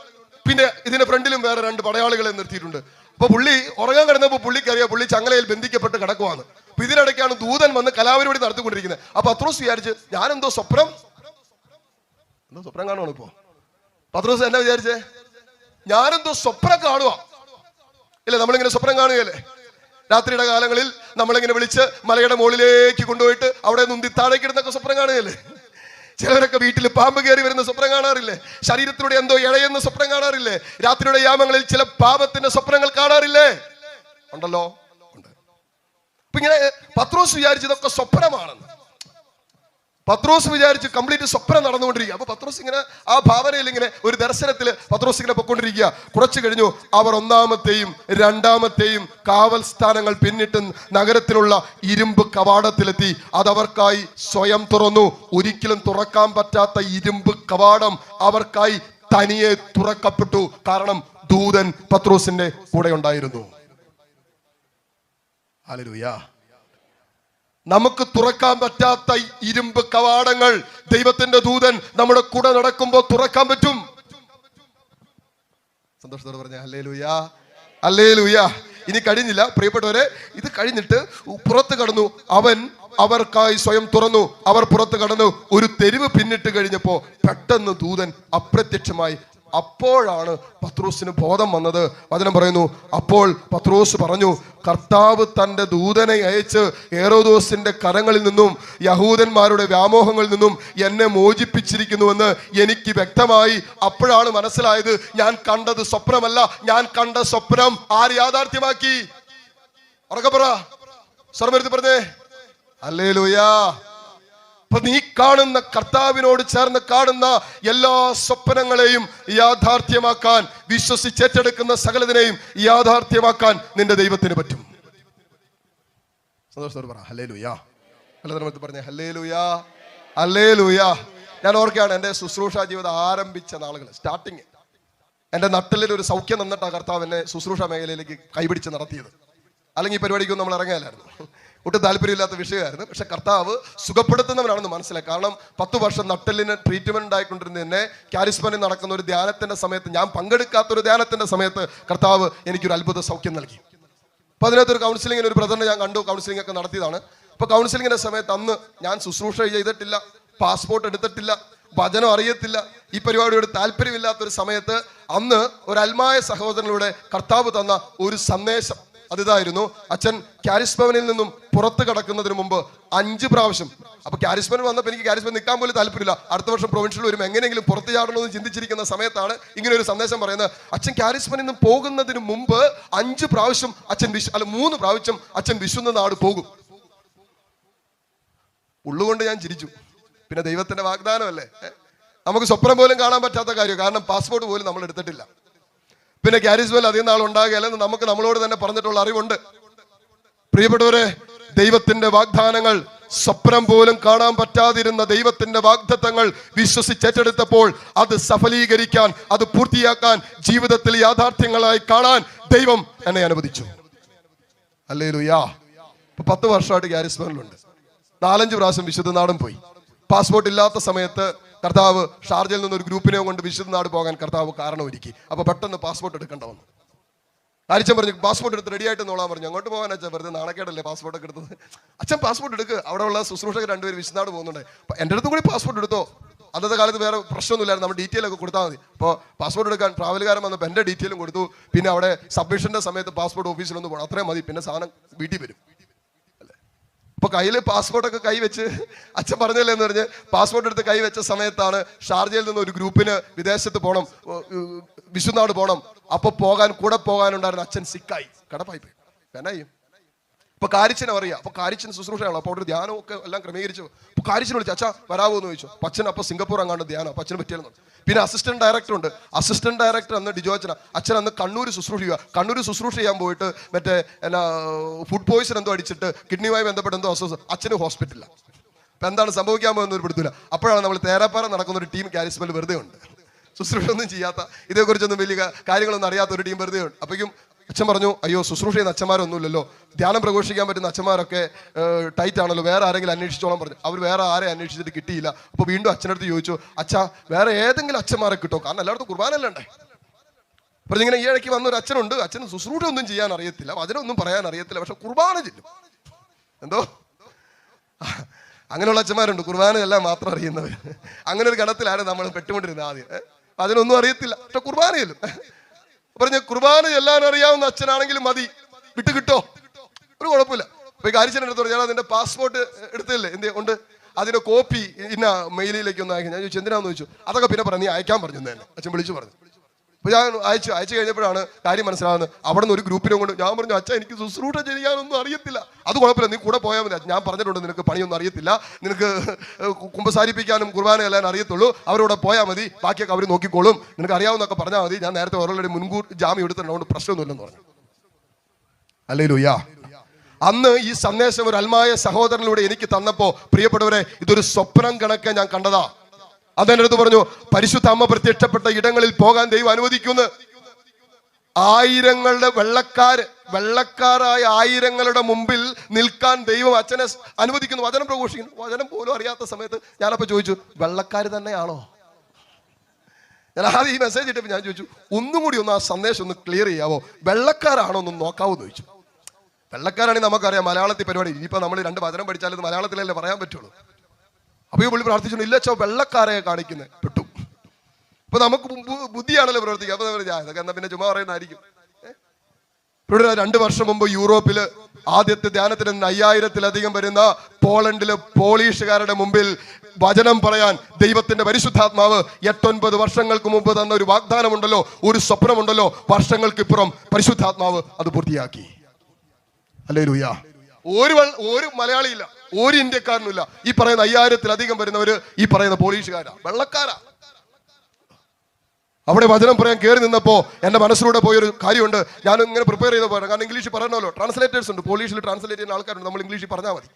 പിന്നെ ഇതിന്റെ ഫ്രണ്ടിലും വേറെ രണ്ട് പടയാളികളെ നിർത്തിയിട്ടുണ്ട്. അപ്പൊ പുള്ളി ഉറങ്ങാൻ കിടന്നപ്പോൾ പുള്ളിക്ക് അറിയാം പുള്ളി ചങ്ങലയിൽ ബന്ധിക്കപ്പെട്ട് കിടക്കുവാണ്. അപ്പൊ ഇതിനിടയ്ക്കാണ് ദൂതൻ വന്ന് കലാപരിപാടി നടത്തിക്കൊണ്ടിരിക്കുന്നത്. അപ്പൊ പത്രോസ് വിചാരിച്ച് ഞാനെന്തോ സ്വപ്നം? എന്തോ സ്വപ്നം കാണുവാണ് ഇപ്പോ. പത്രോസ് എന്നാ വിചാരിച്ചേ? ഞാനെന്തോ സ്വപ്നം കാണുക ഇല്ല നമ്മളിങ്ങനെ സ്വപ്നം കാണുകയല്ലേ? രാത്രിയുടെ കാലങ്ങളിൽ നമ്മളിങ്ങനെ വിളിച്ച് മലയുടെ മുകളിലേക്ക് കൊണ്ടുപോയിട്ട് അവിടെ നുന്തി താഴേക്ക് ഇടുന്നൊക്കെ സ്വപ്നം കാണുകയല്ലേ? ചിലരൊക്കെ വീട്ടിൽ പാമ്പ് കയറി വരുന്ന സ്വപ്നം കാണാറില്ലേ? ശരീരത്തിലൂടെ എന്തോ ഇഴയുന്ന സ്വപ്നം കാണാറില്ലേ? രാത്രിയുടെ യാമങ്ങളിൽ ചില പാപത്തിന്റെ സ്വപ്നങ്ങൾ കാണാറില്ലേ? ഉണ്ടല്ലോ? ഉണ്ട്. ഇങ്ങനെ പത്രോസ് വിചാരിച്ചതൊക്കെ സ്വപ്നമാണെന്ന്. പത്രോസ് വിചാരിച്ച് കംപ്ലീറ്റ് സ്വപ്നം നടന്നുകൊണ്ടിരിക്കുക. അപ്പൊ പത്രോസ് ഇങ്ങനെ ആ ഭാവനയിൽ ഇങ്ങനെ ഒരു ദർശനത്തിൽ പത്രോസ് ഇങ്ങനെ പൊക്കൊണ്ടിരിക്കുക കുറച്ചു കഴിഞ്ഞു അവർ ഒന്നാമത്തെയും രണ്ടാമത്തെയും കാവൽ സ്ഥാനങ്ങൾ പിന്നിട്ട് നഗരത്തിലുള്ള ഇരുമ്പ് കവാടത്തിലെത്തി. അതവർക്കായി സ്വയം തുറന്നു. ഒരിക്കലും തുറക്കാൻ പറ്റാത്ത ഇരുമ്പ് കവാടം അവർക്കായി തനിയെ തുറക്കപ്പെട്ടു. കാരണം ദൂതൻ പത്രോസിന്റെ കൂടെ ഉണ്ടായിരുന്നു. ഹല്ലേലൂയ. നമുക്ക് തുറക്കാൻ പറ്റാത്ത ഇരുമ്പ് കവാടങ്ങൾ ദൈവത്തിന്റെ ദൂതൻ നമ്മുടെ കൂടെ നടക്കുമ്പോൾ തുറക്കാൻ പറ്റും. സന്തോഷത്തോടെ പറഞ്ഞ അല്ലേ ലുയാ അല്ലേ ലുയാ ഇനി കഴിഞ്ഞില്ല. പ്രിയപ്പെട്ടവരെ ഇത് കഴിഞ്ഞിട്ട് പുറത്ത് കടന്നു. അവൻ അവർക്കായി സ്വയം തുറന്നു. അവർ പുറത്ത് കടന്നു ഒരു തെരുവ് പിന്നിട്ട് കഴിഞ്ഞപ്പോ പെട്ടെന്ന് ദൂതൻ അപ്രത്യക്ഷമായി അപ്പോഴാണ് പത്രോസിന് ബോധം വന്നത്. വചനം പറയുന്നു അപ്പോൾ പത്രോസ് പറഞ്ഞു കർത്താവ് തന്റെ ദൂതനെ അയച്ച് ഏറോദോസിന്റെ കരങ്ങളിൽ നിന്നും യഹൂദന്മാരുടെ വ്യാമോഹങ്ങളിൽ നിന്നും എന്നെ മോചിപ്പിച്ചിരിക്കുന്നുവെന്ന് എനിക്ക് വ്യക്തമായി അപ്പോഴാണ് മനസ്സിലായത്. ഞാൻ കണ്ടത് സ്വപ്നമല്ല ഞാൻ കണ്ട സ്വപ്നം ആര് യാഥാർത്ഥ്യമാക്കി? ഉറക്കപ്പറ പറ. സ്വർമരുത്തി പറഞ്ഞേ. അല്ലേ അപ്പൊ നീ കാണുന്ന കർത്താവിനോട് ചേർന്ന് കാണുന്ന എല്ലാ സ്വപ്നങ്ങളെയും യാഥാർത്ഥ്യമാക്കാൻ വിശ്വസിച്ചേറ്റെടുക്കുന്ന സകലതിനെയും യാഥാർത്ഥ്യമാക്കാൻ നിന്റെ ദൈവത്തിന് പറ്റും. സന്തോഷത്തോട് പറ ഹലേ ലുയാ ഹലോ പറഞ്ഞേ ഹല്ലേ ലുയാ ഹല്ലേ ലുയാ ഞാൻ ഓർക്കുകയാണ് എന്റെ ശുശ്രൂഷ ജീവിതം ആരംഭിച്ച നാളുകൾ സ്റ്റാർട്ടിങ് എന്റെ നട്ടലിൽ ഒരു സൗഖ്യം നന്നിട്ടാണ് കർത്താവ് എന്നെ ശുശ്രൂഷ മേഖലയിലേക്ക് കൈപിടിച്ച് നടത്തിയത്. അല്ലെങ്കിൽ ഈ പരിപാടിക്കൊന്നും നമ്മൾ ഇറങ്ങിയാലായിരുന്നു ഒട്ടും താല്പര്യമില്ലാത്ത വിഷയമായിരുന്നു. പക്ഷെ കർത്താവ് സുഖപ്പെടുത്തുന്നവനാണെന്ന് മനസ്സിലായി. കാരണം പത്ത് വർഷം നട്ടലിന് ട്രീറ്റ്മെന്റ് ഉണ്ടായിക്കൊണ്ടിരുന്ന എന്നെ കാരിസ്മനിൽ നടക്കുന്ന ഒരു ധ്യാനത്തിന്റെ സമയത്ത് ഞാൻ പങ്കെടുക്കാത്ത ഒരു ധ്യാനത്തിന്റെ സമയത്ത് കർത്താവ് എനിക്കൊരു അത്ഭുത സൗഖ്യം നൽകി. അപ്പൊ അതിനകത്ത് ഒരു കൗൺസിലിങ്ങിന് ഒരു ബ്രദറിനെ ഞാൻ കണ്ടു. കൗൺസിലിംഗ് ഒക്കെ നടത്തിയതാണ്. അപ്പൊ കൗൺസിലിങ്ങിന്റെ സമയത്ത് അന്ന് ഞാൻ ശുശ്രൂഷ ചെയ്തിട്ടില്ല. പാസ്പോർട്ട് എടുത്തിട്ടില്ല. വചനം അറിയത്തില്ല. ഈ പരിപാടിയോട് താല്പര്യമില്ലാത്ത ഒരു സമയത്ത് അന്ന് ഒരു അൽമായ സഹോദരനിലൂടെ കർത്താവ് തന്ന ഒരു സന്ദേശം. അതിതായിരുന്നു. അച്ഛൻ കാരിസ് ഭവനിൽ നിന്നും പുറത്ത് കടക്കുന്നതിന് മുമ്പ് അഞ്ച് പ്രാവശ്യം. അപ്പൊ കാരിസ് ഭവൻ വന്നപ്പോൾ എനിക്ക് കാരിസ് ഭവൻ നിൽക്കാൻ പോലും താല്പര്യമില്ല. അടുത്ത വർഷം പ്രൊവിൻഷ്യൽ വരും. എങ്ങനെയെങ്കിലും പുറത്ത് ചാടണമെന്ന് ചിന്തിച്ചിരിക്കുന്ന സമയത്താണ് ഇങ്ങനെ ഒരു സന്ദേശം പറയുന്നത്. അച്ഛൻ കാരിസ് ഭവനിൽ നിന്നും പോകുന്നതിന് മുമ്പ് അഞ്ച് പ്രാവശ്യം അച്ഛൻ വിശ് അല്ല മൂന്ന് പ്രാവശ്യം അച്ഛൻ വിശുന്ന നാട് പോകും. ഉള്ളുകൊണ്ട് ഞാൻ ചിരിച്ചു. പിന്നെ ദൈവത്തിന്റെ വാഗ്ദാനമല്ലേ? നമുക്ക് സ്വപ്നം പോലും കാണാൻ പറ്റാത്ത കാര്യം കാരണം പാസ്പോർട്ട് പോലും നമ്മൾ എടുത്തിട്ടില്ല. പിന്നെ പോലും അധികം നാൾ ഉണ്ടാകുകയല്ലെന്ന് നമുക്ക് നമ്മളോട് തന്നെ പറഞ്ഞിട്ടുള്ള അറിവുണ്ട്. പ്രിയപ്പെട്ടവരെ ദൈവത്തിന്റെ വാഗ്ദാനങ്ങൾ സ്വപ്നം പോലും കാണാൻ പറ്റാതിരുന്ന ദൈവത്തിന്റെ വാഗ്ദത്തങ്ങൾ വിശ്വസിച്ചേറ്റെടുത്തപ്പോൾ അത് സഫലീകരിക്കാൻ അത് പൂർത്തിയാക്കാൻ ജീവിതത്തിൽ യാഥാർത്ഥ്യങ്ങളായി കാണാൻ ദൈവം എന്നെ അനുവദിച്ചു. അല്ലേ ലുയാ ഇപ്പൊ പത്ത് വർഷമായിട്ട് ഗ്യാരിസ്മനിലുണ്ട് നാലഞ്ച് പ്രാവശ്യം വിശുദ്ധ നാടും പോയി. പാസ്പോർട്ട് ഇല്ലാത്ത സമയത്ത് കർത്താവ് ഷാർജയിൽ നിന്ന് ഒരു ഗ്രൂപ്പിനെ കൊണ്ട് വിശുദ്ധ നാട് പോകാൻ കർത്താവ് കാരണം ഒരുക്കി അപ്പൊ പെട്ടെന്ന് പാസ്പോർട്ട് എടുക്കേണ്ട വന്നു. ആരിച്ചൻ പറഞ്ഞു പാസ്പോർട്ട് എടുത്ത് റെഡി ആയിട്ട് നോളാൻ പറഞ്ഞു. അങ്ങോട്ട് പോകാൻ അച്ഛൻ വെറുതെ നാണക്കേടല്ലേ പാസ്പോർട്ട് ഒക്കെ എടുത്തത്? അച്ഛൻ പാസ്പോർട്ട് എടുക്കുക അവിടെ ഉള്ള ശുശ്രൂഷകർ രണ്ടുപേരും വിശുദ്ധനാട് പോകുന്നുണ്ട്. എന്റെ അടുത്തും കൂടി പാസ്പോർട്ട് എടുത്തോ? അന്നത്തെ കാലത്ത് വേറെ പ്രശ്നമൊന്നുമില്ലായിരുന്നു. നമ്മൾ ഡീറ്റെയിൽ ഒക്കെ കൊടുത്താൽ മതി. അപ്പോൾ പാസ്പോർട്ട് എടുക്കാൻ ട്രാവലുകാരൻ വന്നപ്പോൾ എന്റെ ഡീറ്റെയിലും കൊടുത്തു. പിന്നെ അവിടെ സബ്മിഷന്റെ സമയത്ത് പാസ്പോർട്ട് ഓഫീസിലൊന്ന് പോകണം അത്രയും മതി. പിന്നെ സാധനം വീട്ടിൽ വരും. അപ്പൊ കയ്യിൽ പാസ്പോർട്ടൊക്കെ കൈവച്ച് അച്ഛൻ പറഞ്ഞല്ലേ എന്ന് പറഞ്ഞ് പാസ്പോർട്ട് എടുത്ത് കൈവച്ച സമയത്താണ് ഷാർജയിൽ നിന്ന് ഒരു ഗ്രൂപ്പിന് വിദേശത്ത് പോകണം വിശുനാട് പോകണം അപ്പൊ പോകാൻ കൂടെ പോകാനുണ്ടായിരുന്ന അച്ഛൻ സിക്കായി. കടപ്പായി പോയി എന്നായി ഇപ്പൊ കാരിച്ചനെ അറിയാം. അപ്പൊ കാരിച്ചൻ ശുശ്രൂഷയാണ് അപ്പോൾ ധ്യാനവും ഒക്കെ എല്ലാം ക്രമീകരിച്ചു. അപ്പൊ കാരിച്ചൻ വിളിച്ചു അച്ഛാ വരാവോ? എന്ന് ചോദിച്ചു. അച്ഛൻ അപ്പൊ സിംഗപ്പൂർ അങ്ങാണ്ട് ധ്യാനം. അപ്പൊ അച്ഛന് പറ്റിയായിരുന്നു പിന്നെ അസിസ്റ്റന്റ് ഡയറക്ടർ ഉണ്ട്. അസിസ്റ്റന്റ് ഡയറക്ടർ അന്ന് ഡിജോ അച്ഛന. അച്ഛൻ അന്ന് കണ്ണൂർ ശുശ്രൂഷ ചെയ്യുക കണ്ണൂർ ശുശ്രൂഷ ചെയ്യാൻ പോയിട്ട് മറ്റേ എന്നാ ഫുഡ് പോയിസൺ എന്തോ അടിച്ചിട്ട് കിഡ്നിയുമായി ബന്ധപ്പെട്ട് എന്തോ അസ്വസ്ഥ അച്ഛന് ഹോസ്പിറ്റലില്ല അപ്പൊ എന്താണ് സംഭവിക്കാൻ പോകുന്ന ഒരു പിടുത്തില്ല അപ്പോഴാണ് നമ്മൾ തേരാപ്പാറ നടക്കുന്ന ഒരു ടീം കാരിസ്മൽ വെറുതെ ഉണ്ട്. ശുശ്രൂഷ ഒന്നും ചെയ്യാത്ത ഇതേക്കുറിച്ചൊന്നും വലിയ കാര്യങ്ങളൊന്നും അറിയാത്ത ഒരു ടീം വെറുതെ ഉണ്ട്. അപ്പോഴേക്കും അച്ഛൻ പറഞ്ഞു അയ്യോ ശുശ്രൂഷ ചെയ്യുന്ന അച്ഛന്മാരൊന്നുമില്ലല്ലോ. ധ്യാനം പ്രഘോഷിക്കാൻ പറ്റുന്ന അച്ഛന്മാരൊക്കെ ടൈറ്റ് ആണല്ലോ. വേറെ ആരെങ്കിലും അന്വേഷിച്ചോളാം പറഞ്ഞു. അവർ വേറെ ആരെ അന്വേഷിച്ചിട്ട് കിട്ടിയില്ല. അപ്പോൾ വീണ്ടും അച്ഛനടുത്ത് ചോദിച്ചു അച്ഛാ വേറെ ഏതെങ്കിലും അച്ഛന്മാരെ കിട്ടോ? കാരണം എല്ലായിടത്തും കുർബാനല്ലേ ഉണ്ടേ? പറഞ്ഞു ഇങ്ങനെ ഈ ഇടയ്ക്ക് വന്ന ഒരു അച്ഛനുണ്ട്. അച്ഛന് ശുശ്രൂഷ ഒന്നും ചെയ്യാൻ അറിയത്തില്ല. അതിനൊന്നും പറയാൻ അറിയത്തില്ല. പക്ഷെ കുർബാന ചെല്ലും. എന്തോ? അങ്ങനെയുള്ള അച്ഛന്മാരുണ്ട്. കുർബാന എല്ലാം മാത്രം അറിയുന്നവർ അങ്ങനെ ഒരു ഗണത്തിലാണ് നമ്മൾ പെട്ടുകൊണ്ടിരുന്നത് ആദ്യം? അതിനൊന്നും അറിയത്തില്ല. പക്ഷെ കുർബാന ചെല്ലും. പറഞ്ഞ കുർബാന ചെല്ലാൻ അറിയാവുന്ന അച്ഛനാണെങ്കിലും മതി. വിട്ട് കിട്ടോ ഒരു കുഴപ്പമില്ല. അപ്പൊ എടുത്ത് പറഞ്ഞു ഞാൻ അതിന്റെ പാസ്പോർട്ട് എടുത്തില്ലേ? എന്ത് ഉണ്ട്? അതിന്റെ കോപ്പി ഇന്ന മെയിലിലേക്ക് ഒന്ന് അയക്കും. ഞാൻ ചോദിച്ചു എന്തിനാന്ന്? ചോദിച്ചു. അതൊക്കെ പിന്നെ പറഞ്ഞു നീ അയക്കാൻ പറഞ്ഞു തന്നെ. അച്ഛൻ വിളിച്ചു പറഞ്ഞു. അപ്പൊ ഞാൻ അയച്ചു അയച്ചു കഴിഞ്ഞപ്പോഴാണ് കാര്യം മനസ്സിലാവുന്നത് അവിടെ നിന്ന് ഒരു ഗ്രൂപ്പിനെ കൊണ്ട് ഞാൻ പറഞ്ഞു അച്ഛാ എനിക്ക് ശുശ്രൂഷ ചെയ്യാനൊന്നും അറിയത്തില്ല. അത് കുഴപ്പമില്ല നീ കൂടെ പോയാൽ മതി. ഞാൻ പറഞ്ഞിട്ടുണ്ട് നിനക്ക് പണിയൊന്നും അറിയത്തില്ല. നിനക്ക് കുമ്പസാരിപ്പിക്കാനും കുർബാന എല്ലാം അറിയത്തുള്ളൂ. അവരോട് പോയാൽ മതി. ബാക്കിയൊക്കെ അവർ നോക്കിക്കോളും. നിനക്ക് അറിയാവുന്നൊക്കെ പറഞ്ഞാൽ മതി. ഞാൻ നേരത്തെ ഓരോരുടെ മുൻകൂർ ജാമ്യം എടുത്തിട്ടുണ്ട് പ്രശ്നമൊന്നുമില്ലെന്ന് പറഞ്ഞു. അല്ലേ അന്ന് ഈ സന്ദേശം ഒരു അൽമായ സഹോദരനിലൂടെ എനിക്ക് തന്നപ്പോ പ്രിയപ്പെട്ടവരെ ഇതൊരു സ്വപ്നം കണക്കെ ഞാൻ കണ്ടതാ. അതെന്റെ അടുത്ത് പറഞ്ഞു പരിശുദ്ധ അമ്മ പ്രത്യക്ഷപ്പെട്ട ഇടങ്ങളിൽ പോകാൻ ദൈവം അനുവദിക്കുന്നു. ആയിരങ്ങളുടെ വെള്ളക്കാർ വെള്ളക്കാരായ ആയിരങ്ങളുടെ മുമ്പിൽ നിൽക്കാൻ ദൈവം അച്ഛനെ അനുവദിക്കുന്നു. വചനം പ്രഘോഷിക്കുന്നു. വചനം പോലും അറിയാത്ത സമയത്ത് ഞാനപ്പോ ചോദിച്ചു വെള്ളക്കാർ തന്നെയാണോ? ഞാൻ ആദ്യം ഈ മെസ്സേജ് ഇട്ടപ്പോൾ ഞാൻ ചോദിച്ചു ഒന്നും കൂടി ഒന്ന് ആ സന്ദേശം ഒന്ന് ക്ലിയർ ചെയ്യാവോ വെള്ളക്കാരാണോ ഒന്ന് നോക്കാവോ? എന്ന് ചോദിച്ചു. വെള്ളക്കാരാണെങ്കിൽ നമുക്കറിയാം മലയാളത്തിൽ പരിപാടി. ഇനിയിപ്പോൾ നമ്മൾ രണ്ട് വചനം പഠിച്ചാലും മലയാളത്തിലല്ലേ പറയാൻ പറ്റുള്ളൂ. അപ്പോൾ ഈ പുള്ളി പ്രാർത്ഥിച്ചു ഇല്ല ചോ വെള്ളക്കാരെ കാണിക്കുന്നത് പെട്ടു. അപ്പൊ നമുക്ക് ബുദ്ധിയാണല്ലോ പ്രവർത്തിക്കുക അപ്പൊ ഇതൊക്കെ എന്നാ പിന്നെ ചുമ്മാ പറയുന്നതായിരിക്കും? ഇവിടെ രണ്ട് വർഷം മുമ്പ് യൂറോപ്പിൽ ആദ്യത്തെ ധ്യാനത്തിന് അയ്യായിരത്തിലധികം വരുന്ന പോളണ്ടിലെ പോളീഷുകാരുടെ മുമ്പിൽ വചനം പറയാൻ ദൈവത്തിന്റെ പരിശുദ്ധാത്മാവ് എട്ടൊൻപത് വർഷങ്ങൾക്ക് മുമ്പ് തന്ന ഒരു വാഗ്ദാനമുണ്ടല്ലോ ഒരു സ്വപ്നമുണ്ടല്ലോ വർഷങ്ങൾക്കിപ്പുറം പരിശുദ്ധാത്മാവ് അത് പൂർത്തിയാക്കി. അല്ലേ ലൂയ ഒരു ഒരു മലയാളിയില്ല ഒരു ഇന്ത്യക്കാരനുമില്ല. ഈ പറയുന്ന അയ്യായിരത്തിലധികം വരുന്നവര് ഈ പറയുന്ന പോലീസുകാരാ വെള്ളക്കാരാ. അവിടെ വചനം പറയാൻ കയറി നിന്നപ്പോ എന്റെ മനസ്സിലൂടെ പോയൊരു കാര്യമുണ്ട്. ഞാൻ ഇങ്ങനെ പ്രിപ്പയർ ചെയ്ത് പോകണം കാരണം ഇംഗ്ലീഷ് പറയണമല്ലോ ട്രാൻസ്ലേറ്റേഴ്സ് ഉണ്ട്. പോലീഷിൽ ട്രാൻസ്ലേറ്റ് ചെയ്യുന്ന ആൾക്കാരുണ്ട്. നമ്മൾ ഇംഗ്ലീഷിൽ പറഞ്ഞാൽ മതി.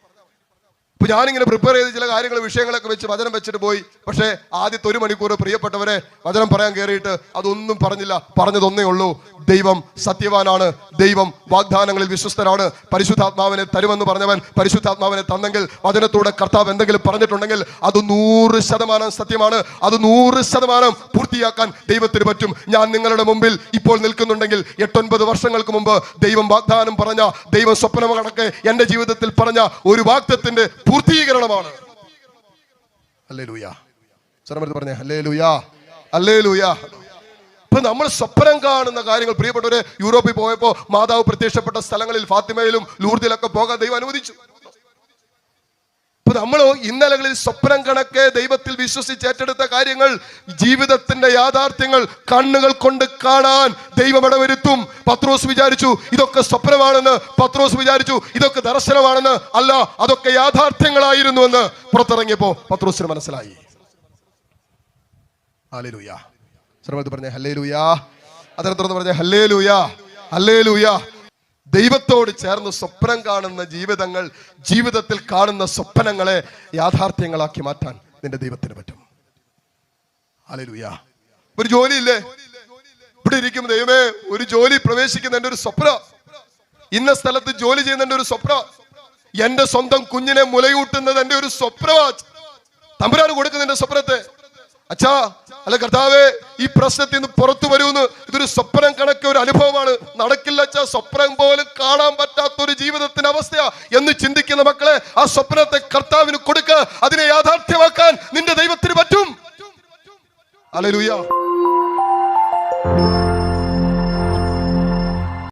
ഇപ്പൊ ഞാനിങ്ങനെ പ്രിപ്പയർ ചെയ്ത് ചില കാര്യങ്ങൾ വിഷയങ്ങളൊക്കെ വെച്ച് വചനം വെച്ചിട്ട് പോയി. പക്ഷേ ആദ്യത്തെ ഒരു മണിക്കൂർ പ്രിയപ്പെട്ടവരെ വചനം പറയാൻ കയറിയിട്ട് അതൊന്നും പറഞ്ഞില്ല. പറഞ്ഞതൊന്നേ ഉള്ളൂ. ദൈവം സത്യവാനാണ്. ദൈവം വാഗ്ദാനങ്ങളിൽ വിശ്വസ്തനാണ്. പരിശുദ്ധാത്മാവിനെ തരുമെന്ന് പറഞ്ഞവൻ പരിശുദ്ധാത്മാവിനെ തന്നെങ്കിൽ വചനത്തോടെ കർത്താവ് എന്തെങ്കിലും പറഞ്ഞിട്ടുണ്ടെങ്കിൽ അത് നൂറ് ശതമാനം സത്യമാണ്. അത് നൂറ് ശതമാനം പൂർത്തിയാക്കാൻ ദൈവത്തിന് പറ്റും. ഞാൻ നിങ്ങളുടെ മുമ്പിൽ ഇപ്പോൾ നിൽക്കുന്നുണ്ടെങ്കിൽ എട്ടൊൻപത് വർഷങ്ങൾക്ക് മുമ്പ് ദൈവം വാഗ്ദാനം പറഞ്ഞ ദൈവം സ്വപ്നം കണക്ക് എന്റെ ജീവിതത്തിൽ പറഞ്ഞ ഒരു വാക്തത്തിന്റെ പൂർത്തീകരണമാണ്. പറഞ്ഞേ അല്ലേ ലൂയ അല്ലേ ഇപ്പൊ നമ്മൾ സ്വപ്നം കാണുന്ന കാര്യങ്ങൾ പ്രിയപ്പെട്ടവര് യൂറോപ്പിൽ പോയപ്പോ മാതാവ് പ്രത്യക്ഷപ്പെട്ട സ്ഥലങ്ങളിൽ ഫാത്തിമയിലും ലൂർദിലൊക്കെ പോകാൻ ദൈവം അനുവദിച്ചു. ഇപ്പൊ നമ്മൾ ഇന്നലകളിൽ സ്വപ്നം കണക്കെ ദൈവത്തിൽ വിശ്വസിച്ച് ഏറ്റെടുത്ത കാര്യങ്ങൾ ജീവിതത്തിന്റെ യാഥാർത്ഥ്യങ്ങൾ കണ്ണുകൾ കൊണ്ട് കാണാൻ ദൈവം ഇടവരുത്തും. പത്രോസ് വിചാരിച്ചു ഇതൊക്കെ സ്വപ്നമാണെന്ന്. പത്രോസ് വിചാരിച്ചു ഇതൊക്കെ ദർശനമാണെന്ന്. അല്ല അതൊക്കെ യാഥാർത്ഥ്യങ്ങളായിരുന്നു എന്ന് പുറത്തിറങ്ങിയപ്പോ പത്രോസിന് മനസ്സിലായി. പറഞ്ഞേ ഹല്ലേ ഹല്ലേലൂയാ. അതിനെ തുറന്ന് പറഞ്ഞ ഹല്ലേലൂയാ. ഹല്ലേലൂയാ. ദൈവത്തോട് ചേർന്ന് സ്വപ്നം കാണുന്ന ജീവിതങ്ങൾ ജീവിതത്തിൽ കാണുന്ന സ്വപ്നങ്ങളെ യാഥാർത്ഥ്യങ്ങളാക്കി മാറ്റാൻ നിന്റെ ദൈവത്തിന് പറ്റും. അലലുയാ ഒരു ജോലിയില്ലേ? ഇവിടെ ഇരിക്കും ദൈവമേ ഒരു ജോലി പ്രവേശിക്കുന്ന എന്റെ ഒരു സ്വപ്ന. ഇന്ന സ്ഥലത്ത് ജോലി ചെയ്യുന്ന ഒരു സ്വപ്ന. എന്റെ സ്വന്തം കുഞ്ഞിനെ മുലയൂട്ടുന്നത് എന്റെ ഒരു സ്വപ്നവാ തമ്പുരാന് കൊടുക്കുന്ന എന്റെ സ്വപ്നത്തെ. അച്ഛാ അല്ല കർത്താവേ ഈ പ്രശ്നത്തിൽ നിന്ന് പുറത്തു വരുമെന്ന് ഇതൊരു സ്വപ്നം കണക്ക ഒരു അനുഭവമാണ്. നടക്കില്ല അച്ഛാ സ്വപ്നം പോലും കാണാൻ പറ്റാത്ത ഒരു ജീവിതത്തിന്റെ അവസ്ഥയാ എന്ന് ചിന്തിക്കുന്ന മക്കളെ ആ സ്വപ്നത്തെ കർത്താവിന് കൊടുക്ക. അതിനെ യാഥാർത്ഥ്യമാക്കാൻ നിന്റെ ദൈവത്തിന് പറ്റും. അല്ലെ